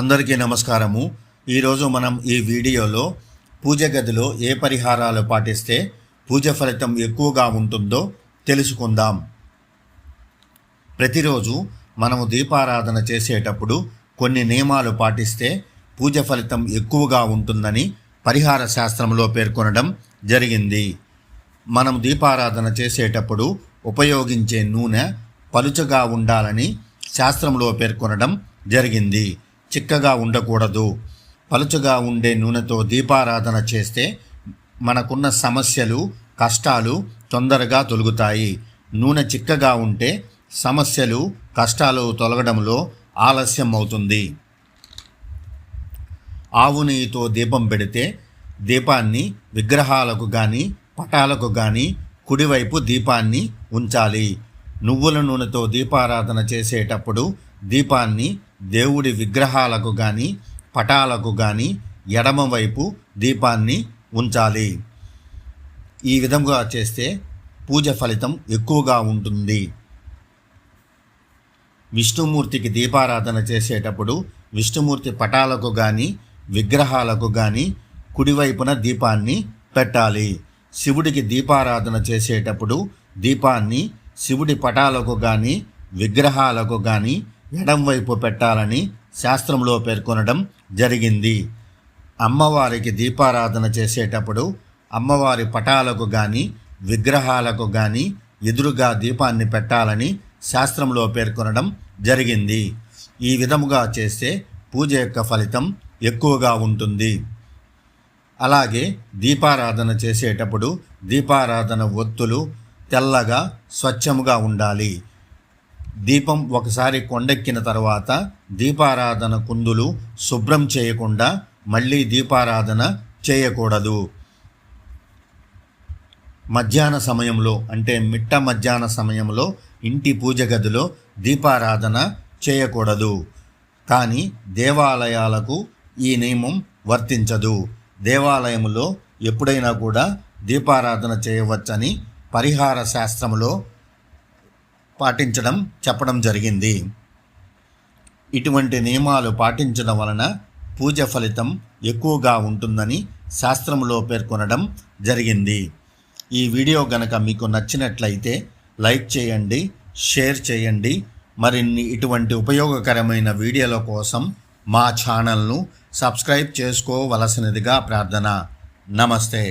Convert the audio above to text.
అందరికీ నమస్కారము. ఈరోజు మనం ఈ వీడియోలో పూజ గదిలో ఏ పరిహారాలు పాటిస్తే పూజ ఫలితం ఎక్కువగా ఉంటుందో తెలుసుకుందాం. ప్రతిరోజు మనము దీపారాధన చేసేటప్పుడు కొన్ని నియమాలు పాటిస్తే పూజ ఫలితం ఎక్కువగా ఉంటుందని పరిహార శాస్త్రంలో పేర్కొనడం జరిగింది. మనం దీపారాధన చేసేటప్పుడు ఉపయోగించే నూనె పలుచగా ఉండాలని శాస్త్రంలో పేర్కొనడం జరిగింది. చిక్కగా ఉండకూడదు. పలుచగా ఉండే నూనెతో దీపారాధన చేస్తే మనకున్న సమస్యలు కష్టాలు తొందరగా తొలుగుతాయి. నూనె చిక్కగా ఉంటే సమస్యలు కష్టాలు తొలగడంలో ఆలస్యం అవుతుంది ఆవు నెయ్యితో దీపం పెడితే దీపాన్ని విగ్రహాలకు కానీ పటాలకు కానీ కుడివైపు దీపాన్ని ఉంచాలి. నువ్వుల నూనెతో దీపారాధన చేసేటప్పుడు దీపాన్ని దేవుడి విగ్రహాలకు కానీ పటాలకు కానీ ఎడమవైపు దీపాన్ని ఉంచాలి. ఈ విధంగా చేస్తే పూజ ఫలితం ఎక్కువగా ఉంటుంది. విష్ణుమూర్తికి దీపారాధన చేసేటప్పుడు విష్ణుమూర్తి పటాలకు కానీ విగ్రహాలకు కానీ కుడివైపున దీపాన్ని పెట్టాలి. శివుడికి దీపారాధన చేసేటప్పుడు దీపాన్ని శివుడి పటాలకు కానీ విగ్రహాలకు కానీ ఎడంవైపు పెట్టాలని శాస్త్రంలో పేర్కొనడం జరిగింది. అమ్మవారికి దీపారాధన చేసేటప్పుడు అమ్మవారి పటాలకు కానీ విగ్రహాలకు కానీ ఎదురుగా దీపాన్ని పెట్టాలని శాస్త్రంలో పేర్కొనడం జరిగింది. ఈ విధముగా చేస్తే పూజ యొక్క ఫలితం ఎక్కువగా ఉంటుంది. అలాగే దీపారాధన చేసేటప్పుడు దీపారాధన ఒత్తులు తెల్లగా స్వచ్ఛముగా ఉండాలి. దీపం ఒకసారి కొండెక్కిన తర్వాత దీపారాధన కుందులు శుభ్రం చేయకుండా మళ్ళీ దీపారాధన చేయకూడదు. మధ్యాహ్న సమయంలో అంటే మిట్ట మధ్యాహ్న సమయంలో ఇంటి పూజ గదిలో దీపారాధన చేయకూడదు. కానీ దేవాలయాలకు ఈ నియమం వర్తించదు. దేవాలయంలో ఎప్పుడైనా కూడా దీపారాధన చేయవచ్చని పరిహార శాస్త్రంలో పాటించడం చెప్పడం జరిగింది. ఇటువంటి నియమాలు పాటించడం వలన పూజ ఫలితం ఎక్కువగా ఉంటుందని శాస్త్రంలో పేర్కొనడం జరిగింది. ఈ వీడియో గనక మీకు నచ్చినట్లయితే లైక్ చేయండి షేర్ చేయండి. మరిన్ని ఇటువంటి ఉపయోగకరమైన వీడియోల కోసం మా ఛానల్ను సబ్స్క్రైబ్ చేసుకోవలసినదిగా ప్రార్థన. నమస్తే.